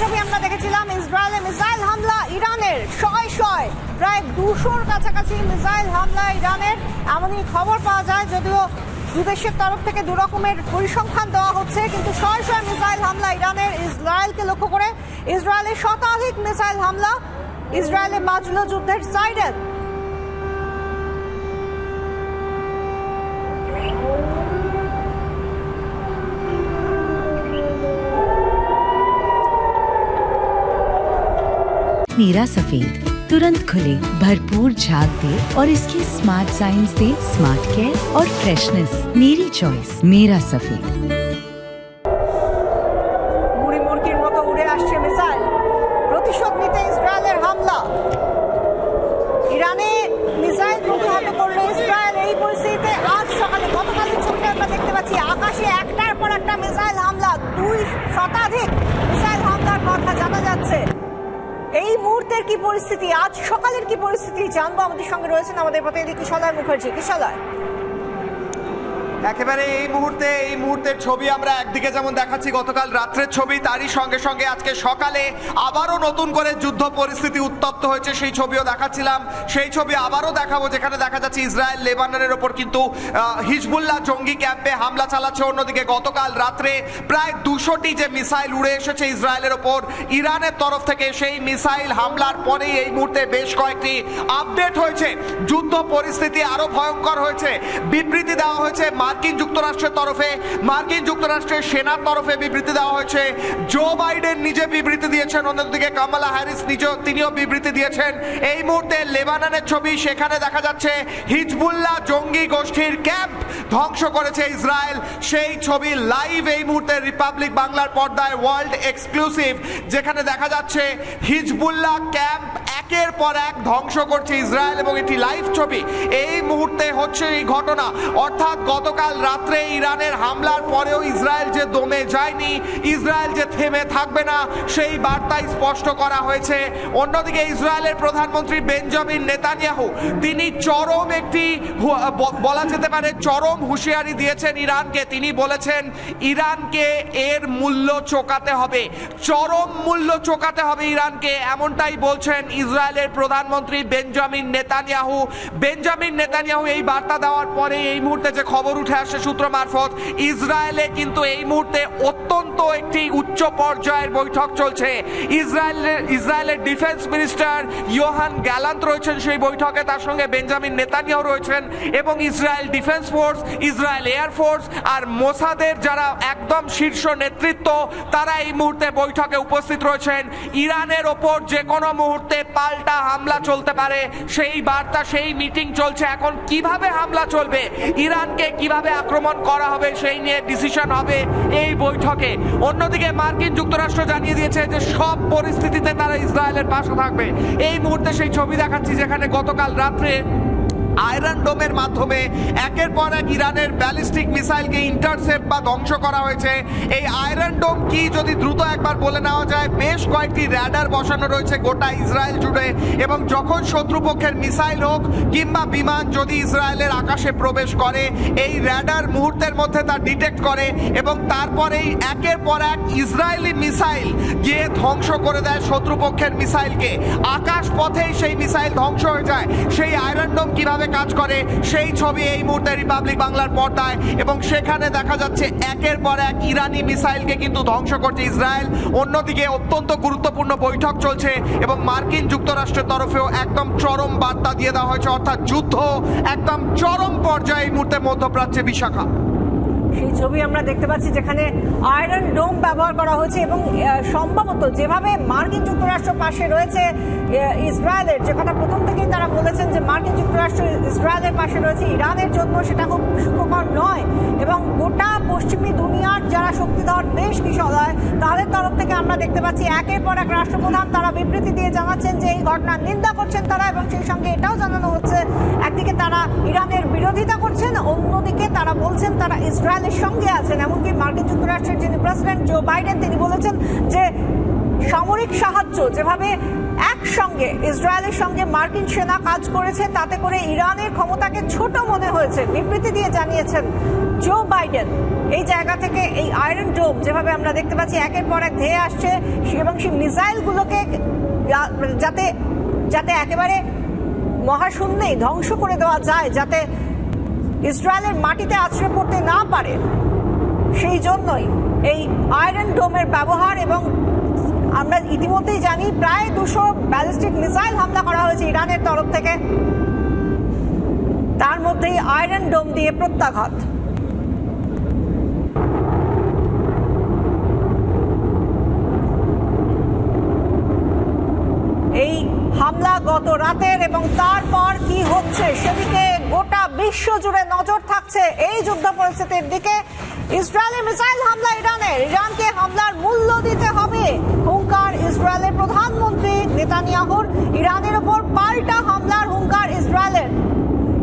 ছবি আমরা দেখেছিলাম, ইসরায়েলে মিসাইল হামলা ইরানের, শয় শয়, প্রায় দুশোর কাছাকাছি মিসাইল হামলা ইরানের। এমনই খবর পাওয়া যায়, যদিও দুদেশের তরফ থেকে দু রকমের পরিসংখ্যান দেওয়া হচ্ছে, কিন্তু শয় শয় মিসাইল হামলা ইরানের, ইসরায়েলকে লক্ষ্য করে ইসরায়েলের শতাধিক মিসাইল হামলা ইসরায়েলে বাজল যুদ্ধের সাইডেন नीरा सफेद तुरंत खुले भरपूर झाग दे और इसके स्मार्ट साइंस दे स्मार्ट केयर और फ्रेशनेस मेरी चॉइस मेरा सफेद মুড়ি মুরগির মতো উড়ে আসছে মিসাইল প্রতিশোধ নিতে ইসরায়েলের হামলা ইরানে মিসাইল প্রতিহত করলো ইসরায়েল এই পরিস্থিতিতে আজ সকালে গতকালের ছবিটা আমরা দেখতে পাচ্ছি আকাশে একটার পর একটা মিসাইল হামলা দুই শতাধিক মিসাইল হামলার কথা জানা যাচ্ছে এই মুহূর্তের কি পরিস্থিতি? আজ সকালের কি পরিস্থিতি? জানব আমাদের সঙ্গে রয়েছেন আমাদের প্রতিনিধি কিশলয় মুখার্জি। কিশলয়। একেবারে এই মুহূর্তে, এই মুহূর্তের ছবি আমরা একদিকে যেমন দেখাচ্ছি, গতকাল রাত্রের ছবি, তারই সঙ্গে সঙ্গে আজকে সকালে আবারও নতুন করে যুদ্ধ পরিস্থিতি উত্তপ্ত হয়েছে, সেই ছবিও দেখাচ্ছিলাম। সেই ছবি আবারও দেখাবো, যেখানে দেখা যাচ্ছে ইসরায়েল, লেবাননের ওপর কিন্তু হিজবুল্লাহ জঙ্গি ক্যাম্পে হামলা চালাচ্ছে। অন্যদিকে গতকাল রাত্রে প্রায় দুশোটি যে মিসাইল উড়ে এসেছে ইসরায়েলের ওপর, ইরানের তরফ থেকে সেই মিসাইল হামলার পরেই এই মুহূর্তে বেশ কয়েকটি আপডেট হয়েছে। যুদ্ধ পরিস্থিতি আরও ভয়ঙ্কর হয়েছে। বিবৃতি দেওয়া হয়েছে মার্কিন যুক্তরাষ্ট্রের তরফে, মার্কিন যুক্তরাষ্ট্রের সেনার তরফে বিবৃতি দেওয়া হয়েছে। জো বাইডেন নিজে বিবৃতি দিয়েছেন, অন্যদিকে কামালা হ্যারিস নিজেও, তিনিও বিবৃতি দিয়েছেন। এই মুহূর্তে লেবাননের ছবি সেখানে দেখা যাচ্ছে, হিজবুল্লাহ জঙ্গি গোষ্ঠীর ক্যাম্প ধ্বংস করেছে ইসরায়েল। সেই ছবি লাইভ এই মুহূর্তে রিপাবলিক বাংলার পর্দায় ওয়ার্ল্ড এক্সক্লুসিভ, যেখানে দেখা যাচ্ছে হিজবুল্লাহ ক্যাম্প একের পর এক ধ্বংস করছে ইসরায়েল এবং এটি লাইভ ছবি। এই মুহূর্তে হচ্ছে এই ঘটনা। অর্থাৎ গতকাল রাত্রে ইরানের হামলার পরেও ইসরায়েল যে দমে যায়নি, ইসরায়েল যে থেমে থাকবে না, সেই বার্তাই স্পষ্ট করা হয়েছে। অন্যদিকে ইসরায়েলের প্রধানমন্ত্রী বেঞ্জামিন নেতানিয়াহু, তিনি চরম একটি বলা যেতে পারে চরম হুঁশিয়ারি দিয়েছেন ইরানকে। তিনি বলেছেন, ইরানকে এর মূল্য চোকাতে হবে। চরম মূল্য চোকাতে হবে ইরানকে। এমনটাই বলছেন ইসরায়েলের প্রধানমন্ত্রী বেঞ্জামিন নেতানিয়াহু। বেঞ্জামিন নেতানিয়াহু এই বার্তা দেওয়ার পরে এই মুহূর্তে যে খবর উঠে আসে সূত্র মারফত। ইসরায়েলে কিন্তু এই মুহূর্তে অত্যন্ত একটি উচ্চ পর্যায়ের বৈঠক চলছে। ইসরায়েলের ইসরায়েলের ডিফেন্স মিনিস্টার ইয়োহান গ্যালান্ত রয়েছেন সেই বৈঠকে। তার সঙ্গে বেঞ্জামিন নেতানিয়াহু রয়েছেন এবং Israel defence force, Israel air force আর মোসাদের যারা একদম শীর্ষ নেতৃত্ব, তারা এই মুহূর্তে বৈঠকে উপস্থিত রয়েছেন। ইরানের ওপর যে কোনো মুহূর্তে পাল্টা হামলা চলতে পারে। সেই বার্তা, সেই মিটিং চলছে। এখন কীভাবে হামলা চলবে? ইরানকে কীভাবে আক্রমণ করা হবে সেই নিয়ে ডিসিশন হবে এই বৈঠকে। অন্যদিকে মার্কিন যুক্তরাষ্ট্র জানিয়ে দিয়েছে যে সব পরিস্থিতিতে তারা ইসরায়েলের পাশে থাকবে। এই মুহূর্তে সেই ছবি দেখাচ্ছি যেখানে গতকাল রাত্রে আয়রন ডোমের মাধ্যমে একের পর এক ইরানের ব্যালিস্টিক মিসাইলকে ইন্টারসেপ্ট বা ধ্বংস করা হয়েছে। এই আয়রন ডোম কি যদি দ্রুত একবার বলে নেওয়া যায়, বেশ কয়েকটি র্যাডার বসানো রয়েছে গোটা ইসরায়েল জুড়ে এবং যখন শত্রুপক্ষের মিসাইল হোক কিংবা বিমান যদি ইসরায়েলের আকাশে প্রবেশ করে, এই র্যাডার মুহূর্তের মধ্যে তা ডিটেক্ট করে এবং তারপরেই একের পর এক ইসরায়েলি মিসাইল গিয়ে ধ্বংস করে দেয় শত্রুপক্ষের মিসাইলকে। আকাশ পথেই সেই মিসাইল ধ্বংস হয়ে যায়। সেই আয়রন ডোম কীভাবে কাজ করে, সেই ছবি এই মুহূর্তে রিপাবলিক বাংলার পর্দায় এবং সেখানে দেখা যাচ্ছে একের পর এক ইরানি মিসাইলকে কিন্তু ধ্বংস করছে ইসরায়েল। অন্যদিকে অত্যন্ত গুরুত্বপূর্ণ বৈঠক চলছে এবং মার্কিন যুক্তরাষ্ট্রের তরফেও একদম চরম বার্তা দিয়ে দেওয়া হয়েছে, অর্থাৎ যুদ্ধ একদম চরম পর্যায়ে এই মুহূর্তে মধ্যপ্রাচ্যে বিশাখা। সেই ছবি আমরা দেখতে পাচ্ছি যেখানে আয়রন ডোম ব্যবহার করা হয়েছে এবং সম্ভবত যেভাবে মার্কিন যুক্তরাষ্ট্র পাশে রয়েছে ইসরায়েলের যে কথা প্রথম থেকেই তারা বলেছেন যে মার্কিন যুক্তরাষ্ট্র ইসরায়েলের পাশে রয়েছে, ইরানের জন্য সেটা খুব সুখকর নয় এবং গোটা পশ্চিমী দুনিয়ার যারা শক্তিধর দেশ কিশোর তাদের তরফ থেকে আমরা দেখতে পাচ্ছি একের পর এক রাষ্ট্রপ্রধান তারা বিবৃতি দিয়ে জানাচ্ছেন যে এই ঘটনার নিন্দা করছেন তারা এবং সেই সঙ্গে এটাও জানানো হচ্ছে, একদিকে তারা ইরানের বিরোধিতা করছেন, অন্যদিকে বলছেন, তারা ইসরায়েলের সঙ্গে আছেন। এমনকি মার্কিন যুক্তরাষ্ট্রের যিনি প্রেসিডেন্ট জো বাইডেন, তিনি বলেছেন যে সামরিক সাহায্য যেভাবে একসঙ্গে, ইসরায়েলের সঙ্গে মার্কিন সেনা কাজ করেছে, তাতে করে ইরানের ক্ষমতাকে ছোট মনে হয়েছে। বিবৃতি দিয়ে জানিয়েছেন জো বাইডেন। এই জায়গা থেকে এই আয়রন ডোম যেভাবে আমরা দেখতে পাচ্ছি, একের পর এক ধেয়ে আসছে, এবং সেই মিসাইলগুলোকে যাতে যাতে একেবারে মহাশূন্যেই ধ্বংস করে দেওয়া যায়, যাতে ইসরায়েলের মাটিতে আছড়ে পড়তে না পারে। সেই জন্যই এই আয়রন ডোমের ব্যবহার এবং আমরা ইতিমধ্যেই জানি প্রায় দুশো ব্যালিস্টিক মিসাইল হামলা করা হয়েছে ইরানের তরফ থেকে। তার মধ্যেই আয়রন ডোম দিয়ে প্রত্যাঘাত এই হামলা গত রাতের এবং তারপর কি হচ্ছে সেদিকে গোটা বিশ্ব জুড়ে নজর থাকছে এই যুদ্ধ পরিস্থিতির দিকে। ইসরায়েলের মিসাইল হামলা ইরানের। ইরানকে হামলার মূল্য দিতে হবে। হুঙ্কার ইসরায়েলের প্রধানমন্ত্রী নেতানিয়াহুর। ইরানের ওপর পাল্টা হামলার হুঙ্কার ইসরায়েলের।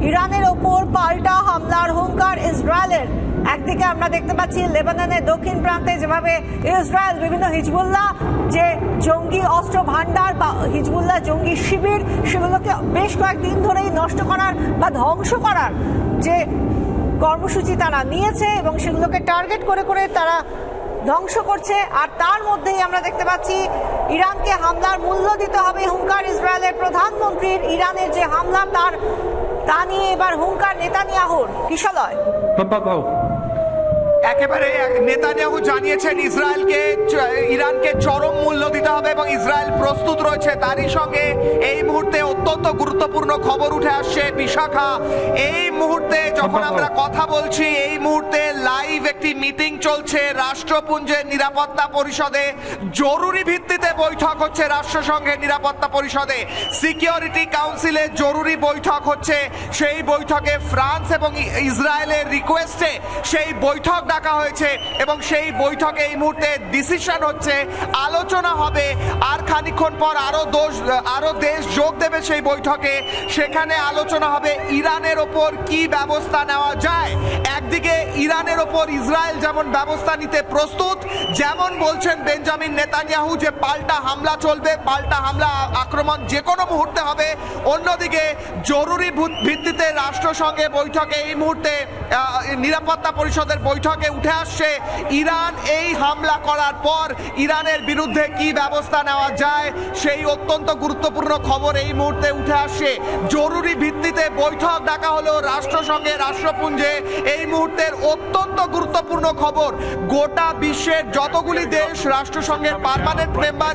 ইরানের ওপর পাল্টা হামলার হুঙ্কার ইসরায়েলের। একদিকে আমরা দেখতে পাচ্ছি লেবাননের দক্ষিণ প্রান্তে যেভাবে ইসরায়েল বিভিন্ন হিজবুল্লাহ যে জঙ্গি অস্ত্র ভান্ডার বা হিজবুল্লাহ জঙ্গি শিবির, সেগুলোকে বেশ কয়েকদিন ধরেই নষ্ট করার বা ধ্বংস করার যে কর্মসূচি তারা নিয়েছে এবং সেগুলোকে টার্গেট করে করে তারা ধ্বংস করছে। আর তার মধ্যেই আমরা দেখতে পাচ্ছি ইরানকে হামলার মূল্য দিতে হবে হুঙ্কার। ইসরায়েলের প্রধানমন্ত্রীর ইরানের যে হামলা, তার তা নিয়ে এবার হুঙ্কার নেতানিয়াহুর। কিশলয়. একেবারে এক- নেতানিয়াহু জানিয়েছেন ইসরায়েলকে ইরানকে চরম মূল্য দিতে হবে এবং ইসরায়েল প্রস্তুত রয়েছে তারই সঙ্গে এই মুহূর্তে অত্যন্ত গুরুত্বপূর্ণ খবর উঠে আসছে বিশাখা। এই মুহূর্তে যখন আমরা কথা বলছি এই মুহূর্তে লাইভ একটি মিটিং চলছে রাষ্ট্রপুঞ্জের নিরাপত্তা পরিষদে। জরুরি ভিত্তিতে বৈঠক হচ্ছে রাষ্ট্রসংঘের নিরাপত্তা পরিষদে। সিকিউরিটি কাউন্সিলে জরুরি বৈঠক হচ্ছে। সেই বৈঠকে ফ্রান্স এবং ইসরায়েলের রিকোয়েস্টে সেই বৈঠক ডাকা হয়েছে এবং সেই বৈঠকে এই মুহূর্তে ডিসিশন হচ্ছে আলোচনা হবে। আর খানিকক্ষণ পর আরও দোষ আরও দেশ যোগ দেবে সেই বৈঠকে। সেখানে আলোচনা হবে ইরানের ওপর কি ব্যবস্থা নেওয়া যায়। একদিকে ইরানের ওপর ইসরায়েল যেমন ব্যবস্থা নিতে প্রস্তুত, যেমন বলছেন বেঞ্জামিন নেতানিয়াহু যে পাল্টা হামলা চলবে, পাল্টা হামলা আক্রমণ যে কোনো মুহূর্তে হবে। অন্যদিকে জরুরি ভিত্তিতে রাষ্ট্রসংঘে বৈঠকে এই মুহূর্তে নিরাপত্তা পরিষদের বৈঠকে উঠে আসছে ইরান এই হামলা করার পর ইরানের বিরুদ্ধে কি ব্যবস্থা নেওয়া যায়, সেই অত্যন্ত গুরুত্বপূর্ণ খবর এই মুহূর্তে উঠে আসছে। জরুরি ভিত্তিতে বৈঠক ডাকা হলো রাষ্ট্রসংঘে, রাষ্ট্রপুঞ্জে। এই মুহূর্তের অত্যন্ত গুরুত্বপূর্ণ খবর, গোটা বিশ্বের যতগুলি দেশ রাষ্ট্রসংঘের পার্মানেন্ট মেম্বার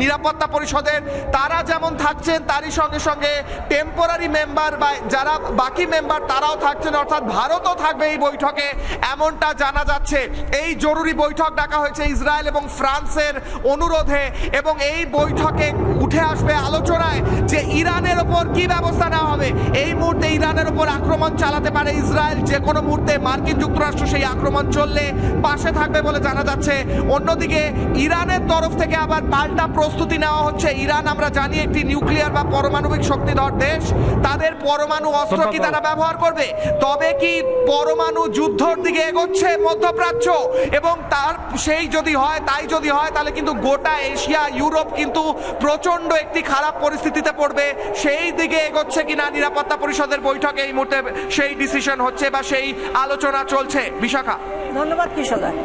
নিরাপত্তা পরিষদের, তারা যেমন থাকছেন, তারই সঙ্গে সঙ্গে টেম্পোরারি মেম্বার বা যারা বাকি মেম্বার তারাও থাকছেন, অর্থাৎ ভারতও থাকবে এই বৈঠকে, এমনটা জানা যাচ্ছে। এই জরুরি বৈঠক ডাকা হয়েছে ইসরায়েল এবং ফ্রান্সের অনুরোধে এবং এই বৈঠকে উঠে আসবে আলোচনায় যে ইরানের ওপর কি ব্যবস্থা নেওয়া হবে। এই মুহূর্তে ইরানের ওপর আক্রমণ চালাতে পারে ইসরায়েল। যে কোনো মুহূর্তে মার্কিন যুক্তরাষ্ট্র সেই আক্রমণ চললে পাশে থাকবে বলে জানা যাচ্ছে। অন্যদিকে ইরানের তরফ থেকে আবার পাল্টা প্রস্তুতি নেওয়া হচ্ছে। ইরান আমরা জানি একটি নিউক্লিয়ার বা পারমাণবিক শক্তিধর দেশ। তাদের পরমাণু অস্ত্র কি তারা ব্যবহার করবে? তবে কি পরমাণু যুদ্ধর দিকে এগোচ্ছে মধ্যপ্রাচ্য? এবং তার সেই যদি হয় তাই যদি হয় তাহলে কিন্তু গোটা এশিয়া ইউরোপ কিন্তু প্রচণ্ড একটি খারাপ পরিস্থিতিতে পড়বে। সেই দিকে এগোচ্ছে কিনা নিরাপত্তা পরিষদের বৈঠকে এই মুহূর্তে সেই ডিসিশন হচ্ছে বা সেই আলোচনা চলছে। বিশাখা। ধন্যবাদ কিশলয়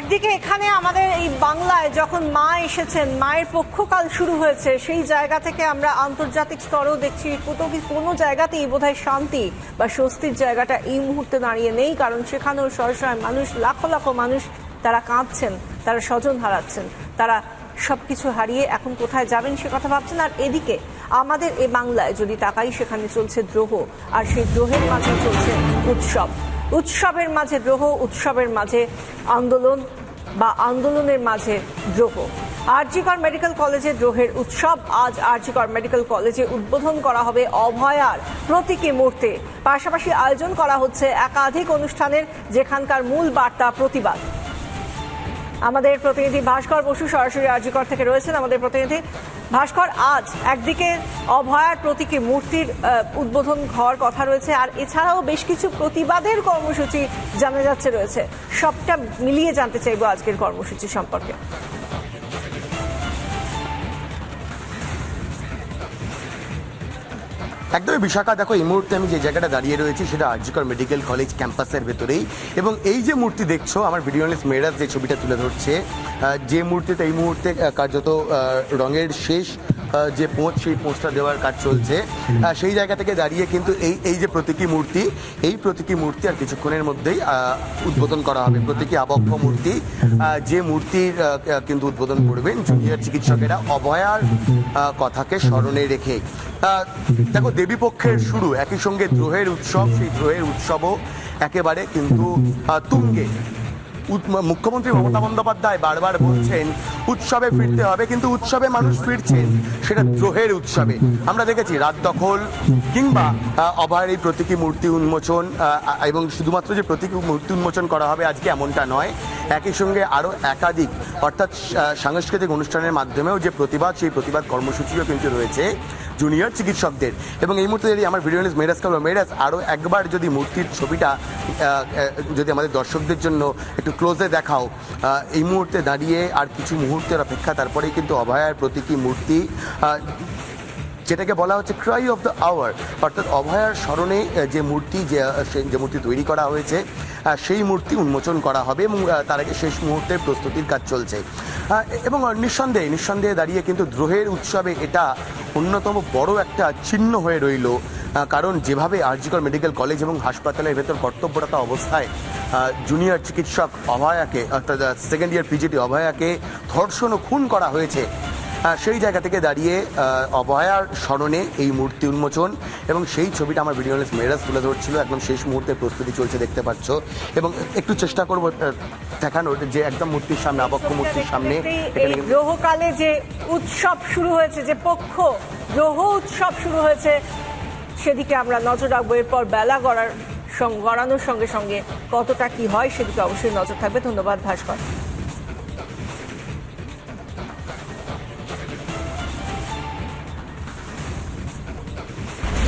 একদিকে এখানে আমাদের এই বাংলায় যখন মা এসেছেন, মায়ের পক্ষকাল শুরু হয়েছে, সেই জায়গা থেকে আমরা আন্তর্জাতিক স্তরেও দেখছি কোথাও কি কোনো জায়গাতেই বোধহয় শান্তি বা স্বস্তির জায়গাটা এই মুহূর্তে দাঁড়িয়ে নেই, কারণ সেখানেও সরাসরি মানুষ, লাখো লাখো মানুষ তারা কাঁদছেন, তারা স্বজন হারাচ্ছেন, তারা সব কিছু হারিয়ে এখন কোথায় যাবেন সে কথা ভাবছেন। আর এদিকে আমাদের এ বাংলায় যদি তাকাই, সেখানে চলছে দ্রোহ, আর সেই দ্রোহের মাঝে চলছে উৎসব। উৎসবের মাঝে দ্রোহ, উৎসবের মাঝে আন্দোলন বা আন্দোলনের মাঝে দ্রোহ। আরজিকর মেডিকেল কলেজে দ্রোহের উৎসব। আজ আরজিকর মেডিকেল কলেজে উদ্বোধন করা হবে অভয়ার প্রতীকী মুহূর্তে পাশাপাশি আয়োজন করা হচ্ছে একাধিক অনুষ্ঠানের, যেখানকার মূল বার্তা প্রতিবাদ। আমাদের প্রতিনিধি ভাস্কর বসু সরাসরি আর্যকর থেকে রয়েছেন। আমাদের প্রতিনিধি ভাস্কর, আজ একদিকে অভয়ার প্রতীকী মূর্তির উদ্বোধন হওয়ার কথা রয়েছে, আর এছাড়াও বেশ কিছু প্রতিবাদের কর্মসূচি জানা যাচ্ছে রয়েছে। সবটা মিলিয়ে জানতে চাইব আজকের কর্মসূচি সম্পর্কে। একদমই বিশাখা, দেখো, এই মুহূর্তে আমি যে জায়গাটা দাঁড়িয়ে রয়েছি সেটা আরজিকর মেডিকেল কলেজ ক্যাম্পাসের ভেতরেই। এবং এই যে মূর্তি দেখছ, আমার ভিডিওনিস মেয়েরাজ যে ছবিটা তুলে ধরছে যে মূর্তিতে এই মুহূর্তে কার্যত রঙের শেষ যে পোঁচ সেই পোঁচটা দেওয়ার কাজ চলছে। সেই জায়গা থেকে দাঁড়িয়ে কিন্তু এই এই যে প্রতীকী মূর্তি এই প্রতীকী মূর্তি আর কিছুক্ষণের মধ্যেই উদ্বোধন করা হবে। প্রতীকী আবক্ষ মূর্তি যে মূর্তির কিন্তু উদ্বোধন করবেন জুনিয়র চিকিৎসকেরা অভয়ার কথাকে স্মরণে রেখে। আহ, দেখো দেবীপক্ষের শুরু একই সঙ্গে দ্রোহের উৎসব সেই দ্রোহের উৎসবও একেবারে কিন্তু তুঙ্গে। মুখ্যমন্ত্রী মমতা বন্দ্যোপাধ্যায় বারবার বলছেন উৎসবে ফিরতে হবে কিন্তু উৎসবে মানুষ ফিরছেন। সেটা দ্রোহের উৎসবে। আমরা দেখেছি রাত দখল কিংবা অভয়ের এই প্রতীকী মূর্তি উন্মোচন এবং শুধুমাত্র যে প্রতীকী মূর্তি উন্মোচন করা হবে আজকে এমনটা নয় একই সঙ্গে আরও একাধিক অর্থাৎ সাংস্কৃতিক অনুষ্ঠানের মাধ্যমেও যে প্রতিবাদ সেই প্রতিবাদ কর্মসূচিও কিন্তু রয়েছে। জুনিয়র চিকিৎসকদের। এবং এই মুহূর্তে যদি আমার ভিডিও নিউজ মেরাজ কাবলো মেরাজ আরও একবার যদি মূর্তির ছবিটা যদি আমাদের দর্শকদের জন্য একটু ক্লোজে দেখাও এই মুহূর্তে দাঁড়িয়ে আর কিছু মুহূর্তের অপেক্ষা, তারপরেই কিন্তু অভয়ার প্রতীকী মূর্তি যেটাকে বলা হচ্ছে ক্রাই অফ দ্য আওয়ার অর্থাৎ অভয়ার স্মরণে যে মূর্তি যে মূর্তি তৈরি করা হয়েছে সেই মূর্তি উন্মোচন করা হবে এবং তার আগে শেষ মুহূর্তের প্রস্তুতির কাজ চলছে। এবং নিঃসন্দেহে নিঃসন্দেহে দাঁড়িয়ে কিন্তু দ্রোহের উৎসবে এটা অন্যতম বড় একটা চিহ্ন হয়ে রইল। কারণ যেভাবে আরজিকর মেডিকেল কলেজ এবং হাসপাতালের ভেতর কর্তব্যরত অবস্থায় জুনিয়র চিকিৎসক অভয়াকে, অর্থাৎ সেকেন্ড ইয়ার পিজিটি অভয়াকে ধর্ষণ ও খুন করা হয়েছে। সেই জায়গা থেকে দাঁড়িয়ে অভয়ার স্মরণে এই মূর্তি উন্মোচন এবং সেই ছবিটা আমার ভিডিও মেরাজ তুলে ধরছিল। একদম শেষ মুহূর্তে প্রস্তুতি চলছে দেখতে পাচ্ছ। এবং একটু চেষ্টা করব দেখানোর যে একদম মূর্তির সামনে আবক্ষ মূর্তির সামনে গ্রহকালে যে উৎসব শুরু হয়েছে যে পক্ষ গ্রহ উৎসব শুরু হয়েছে সেদিকে আমরা নজর রাখব। এরপর বেলা গড়ার গড়ানোর সঙ্গে সঙ্গে কতটা কি হয় সেদিকে অবশ্যই নজর থাকবে। ধন্যবাদ ভাস্কর।